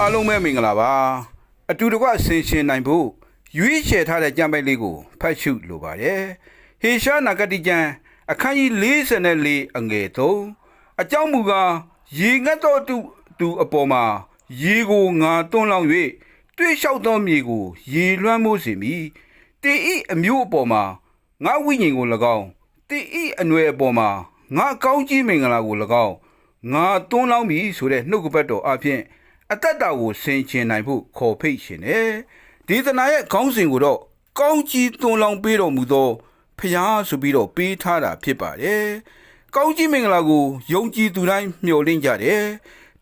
အားလုံးပဲမင်္ဂလာပါအတူတကွဆင်ရှင်နိုင်ဖို့ရွေးချယ်ထားတဲ့ကြံပိုက်လေးကိုဖတ်ရှုလိုပါတယ်ဟေရှာနာဂတိကျမ်းအခန်းကြီး44အငယ်3အကြောင်းမူကားရေငတ်သောသူသူအပေါ်မှာရေကိုငါတွန်းလောင်း၍တွေ့လျှောက်သောမြေကိုရေလွှမ်းမိုးစေမည်တင်ဤအမျိုးအပေါ်မှာငါဝိညာဉ်ကို၎င်းတင်ဤအနွယ်အပေါ်မှာငါကောင်းကြီးမင်္ဂလာကို၎င်းငါတွန်းလောင်းပြီဆိုတဲ့နှုတ်ကပတ်တော်အဖြစ် အသက်တာကိုဆင်ခြင်နိုင်ဖို့ခေါ်ဖိတ်ရှင်တယ်ဒီသနာရဲ့ခေါင်းစဉ်ကိုတော့ကောင်းကြီးသွန်လောင်းပေးတော်မူသောဖျားဆိုပြီးတော့ပေးထားတာဖြစ်ပါတယ်ကောင်းကြီးမင်္ဂလာကိုယုံကြည်သူတိုင်းမျှော်လင့်ကြတယ်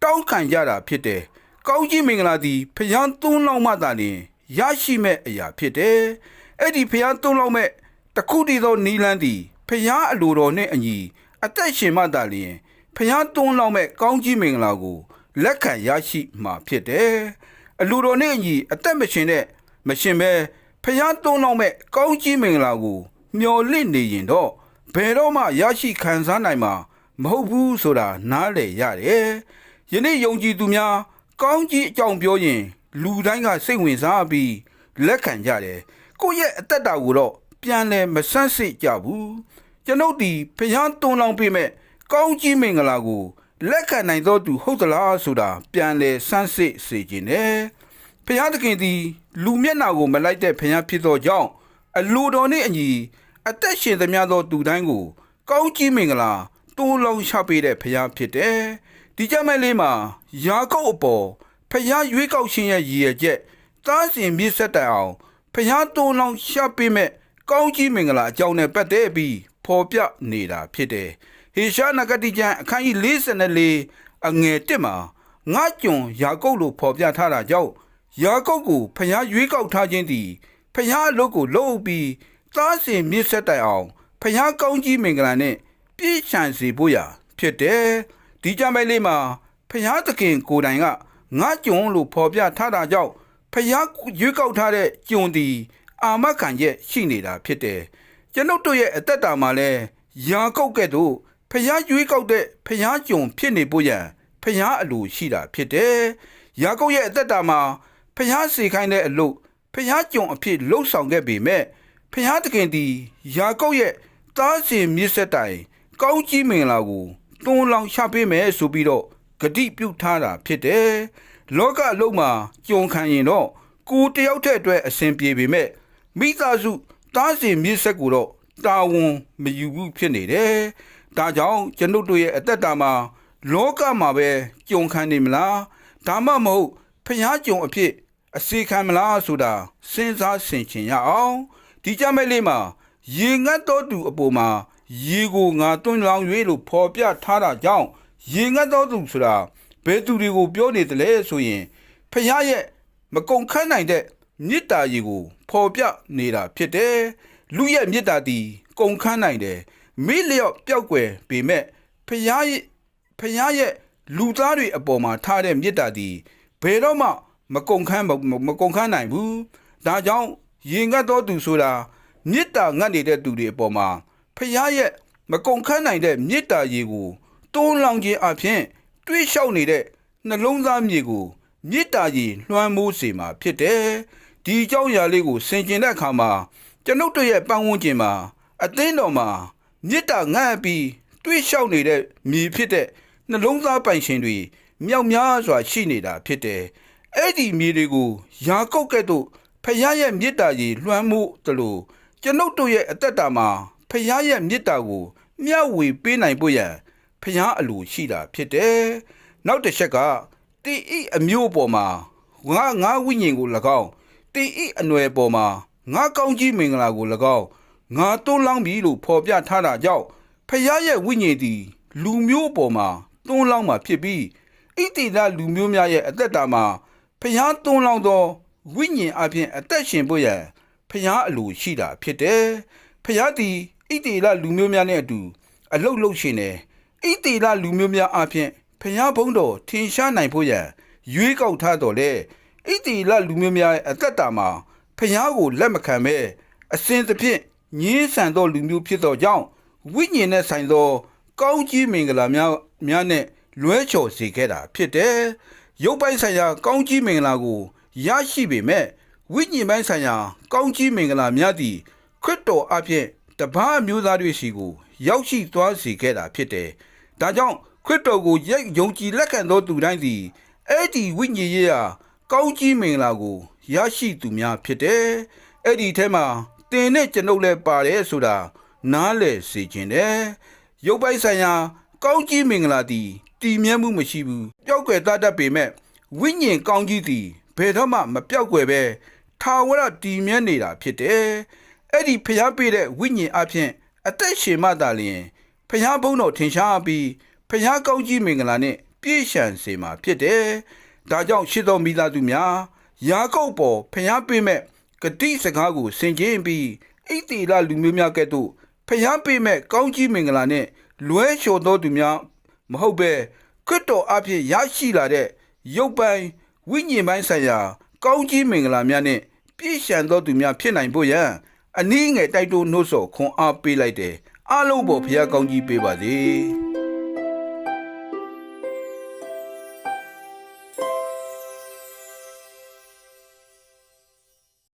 တောင်းခံကြတာဖြစ်တယ်ကောင်းကြီးမင်္ဂလာသည်ဖျားသွန်လောင်းမှသာလျှင်ရရှိမဲ့အရာဖြစ်တယ်အဲ့ဒီဖျားသွန်လောင်းမဲ့တခုတည်းသောနီလန်းသည်ဖျားအလိုတော်နှင့်အညီအသက်ရှင်မှသာလျှင်ဖျားသွန်လောင်းမဲ့ကောင်းကြီးမင်္ဂလာကို လက်ခံရရှိမှာဖြစ်တယ်။အလူတော်နဲ့အညီအသက်မရှင်တဲ့မရှင်ပဲဖျားသွန်းတော့မဲ့ကောင်းကြီးမင်္ဂလာကိုမျော်လင့်နေရင်တော့ဘယ်တော့မှရရှိခံစားနိုင်မှာမဟုတ်ဘူးဆိုတာနားလည်ရတယ်။ယနေ့ယုံကြည်သူများကောင်းကြီးအကြောင်းပြောရင် လူတိုင်းကစိတ်ဝင်စားပြီးလက်ခံကြတယ်။ကိုယ့်ရဲ့အသက်တာကိုတော့ပြန်လဲမဆန့်စစ်ကြဘူး။ကျွန်ုပ်ဒီဖျားသွန်းလောင်းပေးမဲ့ကောင်းကြီးမင်္ဂလာကို လက်ခံနိုင်သောသူဟုတ်သလားဆိုတာပြန်လဲစမ်းစစ်စေခြင်းနဲ့ဖျားသခင်သည်လူမျက်နှာကိုမလိုက်တဲ့ဖျားဖြစ်သောကြောင့်အလိုတော်နှင့်အညီအသက်ရှင်သမျှသောသူတိုင်းကို ကောင်းကြီးမင်္ဂလာတိုးလုံးချပေးတဲ့ဖျားဖြစ်တယ်ဒီကြမ်းမဲ့လေးမှာယာကုပ်အပေါ်ဖျားရွေးကောက်ခြင်းရဲ့ရည်ရွယ်ချက်သားစဉ်မြစ်ဆက်တိုင်အောင်ဖျားတိုးလုံးချပေးမဲ့ကောင်းကြီးမင်္ဂလာအကြောင်းနဲ့ပတ်သက်ပြီးဖော်ပြနေတာဖြစ်တယ် ဟေရှာနဂတိကျမ်းအခန်းကြီး44အငယ်1မှာငါကြုံယာကုပ်လို့ဖော်ပြထားတာကြောင့်ယာကုပ်ကိုဖျားရွေးကောက်ထားခြင်းသည်ဖျားအလုပ်ကိုလုပ်ပြီးသားစဉ်မြစ်ဆက်တိုင်အောင်ဖျားကောင်းကြီးမင်္ဂလာနဲ့ပြည့်ချန်စေဖို့ရာဖြစ်တယ်ဒီကြမ်းပိုက်လေးမှာဖျားသခင်ကိုယ်တိုင်ကငါကြုံလို့ဖော်ပြထားတာကြောင့်ဖျားရွေးကောက်ထားတဲ့ကြုံသည်အာမခံချက်ရှိနေတာဖြစ်တယ်ကျွန်ုပ်တို့ရဲ့အသက်တာမှာလဲယာကုပ်ကဲ့သို့ ဖျားရွေးကောက်တဲ့ဖျားကြုံဖြစ်နေဖို့ရန်ဖျားအလိုရှိတာဖြစ်တယ်။ယာကုပ်ရဲ့အသက်တာမှာဖျားစေခိုင်းတဲ့အလို့ဖျားကြုံအဖြစ်လှုပ်ဆောင်ခဲ့ပေမဲ့ဖျားသခင်သည်ယာကုပ်ရဲ့သားစဉ်မြစ်ဆက်တိုင်ကောင်းကြီးမင်္ဂလာကိုတွန်းလောင်းချပေးမယ်ဆိုပြီးတော့ဂတိပြုထားတာဖြစ်တယ်။လောကအလုံးမှာကြုံခံရင်တော့ကိုတယောက်တည်းအတွက်အဆင်ပြေပေမဲ့မိသားစုသားစဉ်မြစ်ဆက်ကိုတော့တာဝန်မယူဘူးဖြစ်နေတယ်။ ဒါကြောင့်ကျွန်ုပ်တို့ရဲ့အသက်တာမှာလောကမှာပဲကြုံခံနေမလားဒါမှမဟုတ်ဖျားကြုံအဖြစ်အစီခံမလားဆိုတာစဉ်းစားဆင်ခြင်ရအောင်ဒီကြမဲ့လေးမှာရေငတ်တော်သူအပေါ်မှာရေကိုငါတွန်းလောင်း၍လို့ဖော်ပြထားတာကြောင့်ရေငတ်တော်သူဆိုတာဘယ်သူတွေကိုပြောနေတယ်လဲဆိုရင်ဖျားရဲ့မကုံခန့်နိုင်တဲ့မေတ္တာရေကိုဖော်ပြနေတာဖြစ်တယ်လူရဲ့မေတ္တာသည်ကုံခန့်နိုင်တယ် မိလျော့ပျောက်ွယ်ပေမဲ့ဖျားရဲ့ဖျားရဲ့လူသားတွေအပေါ်မှာထားတဲ့မေတ္တာသည်ဘယ်တော့မှမကုံခန်းမကုံခန်းနိုင်ဘူးဒါကြောင့်ရင်ငတ်တော်သူဆိုတာမေတ္တာငတ်နေတဲ့သူတွေအပေါ်မှာဖျားရဲ့မကုံခန်းနိုင်တဲ့မေတ္တာရေကိုတိုးလောင်ခြင်းအပြင်တွေးလျှောက်နေတဲ့နှလုံးသားမြေကိုမေတ္တာရေလွှမ်းမိုးစေမှာဖြစ်တယ်ဒီအကြောင်းအရာလေးကိုဆင်ခြင်တဲ့အခါမှာကျွန်ုပ်တို့ရဲ့ပတ်ဝန်းကျင်မှာအသင်းတော်မှာ မေတ္တာငတ်ပြီးတွေးလျှောက်နေတဲ့မြေဖြစ်တဲ့နှလုံးသားပိုင်ရှင်တွေမြောက်များစွာရှိနေတာဖြစ်တယ်။အဲ့ဒီမြေတွေကိုယာကုပ်ကဲ့သို့ဖခင်ရဲ့မေတ္တာကြီးလွှမ်းမိုးသလိုကျွန်ုပ်တို့ရဲ့အသက်တာမှာဖခင်ရဲ့မေတ္တာကိုမျှဝေပေးနိုင်ဖို့ရန်ဖခင်အလိုရှိတာဖြစ်တယ်။နောက်တစ်ချက်ကတီဤအမျိုးပေါ်မှာငါငါဝိညာဉ်ကို၎င်းတီဤအနွယ်ပေါ်မှာငါကောင်းကြီးမင်္ဂလာကို၎င်း ငါတိုးလောင်းပြီလို့ဖော်ပြထားတာကြောင့်ဖခင်ရဲ့ဝိညာဉ်သည် လူမျိုးပေါ်မှာတွန်းလောင်းမှာဖြစ်ပြီးဣတိလလူမျိုးများရဲ့အသက်တာမှာဖျားတွန်းလောင်းသောဝိညာဉ်အပြင်အသက်ရှင်ဖို့ရန်ဖျားအလိုရှိတာဖြစ်တယ်။ဖျားသည်ဣတိလလူမျိုးများနဲ့အတူ အလုတ်လုတ်ရှင်တယ်။ဣတိလလူမျိုးများအပြင်ဖျားဘုံတော်ထင်ရှားနိုင်ဖို့ရန်ရွေးကောက်ထားတော်လေဣတိလလူမျိုးများရဲ့အသက်တာမှာဖျားကိုလက်မခံပဲအစဉ်သဖြင့် ညင်းဆန်သောလူမျိုးဖြစ်သောကြောင့်ဝိညာဉ်နဲ့ဆိုင်သောကောင်းကြီးမင်္ဂလာများများနဲ့လွဲချော်စေခဲ့တာဖြစ်တယ်ရုပ်ပိုင်းဆိုင်ရာကောင်းကြီးမင်္ဂလာကိုရရှိပေမဲ့ဝိညာဉ်ပိုင်းဆိုင်ရာကောင်းကြီးမင်္ဂလာများသည့်ခရစ်တော်အဖြစ်တပါးမျိုးသားတွေစီကို ရောက်ရှိသွားစေခဲ့တာဖြစ်တယ်။ဒါကြောင့်ခရစ်တော်ကိုယက်ယုံကြည်လက်ခံသောသူတိုင်းသည်အဲ့ဒီဝိညာဉ်ရေးရာကောင်းကြီးမင်္ဂလာကိုရရှိသူများဖြစ်တယ်။အဲ့ဒီထဲမှာ တင်နဲ့ကျွန်ုပ်လည်းပါတယ်ဆိုတာနားလည်စေခြင်းတယ်။ရုပ်ပိုင်းဆိုင်ရာ ကောင်းကြီးမင်္ဂလာသည်တည်မြဲမှုမရှိဘူး။ပျောက်ကွယ်တတ်တတ်ပေမဲ့ဝိညာဉ်ကောင်းကြီးသည်ဘယ်တော့မှမပျောက်ကွယ်ပဲထာဝရတည်မြဲနေတာဖြစ်တယ်။အဲ့ဒီဖျားပေးတဲ့ဝိညာဉ်အဖြစ်အသက်ရှင်မှသာလျှင်ဖျားဘုန်းတော်ထင်ရှားပြီးဖျားကောင်းကြီးမင်္ဂလာနဲ့ပြည့်စုံစေမှာဖြစ်တယ်။ဒါကြောင့်ရှစ်တော်မိသားစုများယာကုပ်ပေါ်ဖျားပေးမဲ့ ဂတိစကားကိုဆင်ခြင်ပြီးအိတ်တီလာလူမျိုးများကဲ့သို့ဖျားပေးမဲ့ကောင်းကြီးမင်္ဂလာနဲ့လွဲလျှော်သောသူများမဟုတ်ပဲခရစ်တော်အဖြစ်ရရှိလာတဲ့ရုပ်ပိုင်းဝိညာဉ်ပိုင်းဆိုင်ရာကောင်းကြီးမင်္ဂလာများနဲ့ပြည့်စုံသောသူများဖြစ်နိုင်ဖို့ရန်အနည်းငယ်တိုက်တွန်းနှိုးဆော်ခွန်အားပေးလိုက်တယ်အားလုံးပေါ်ဖျားကောင်းကြီးပေးပါစေ။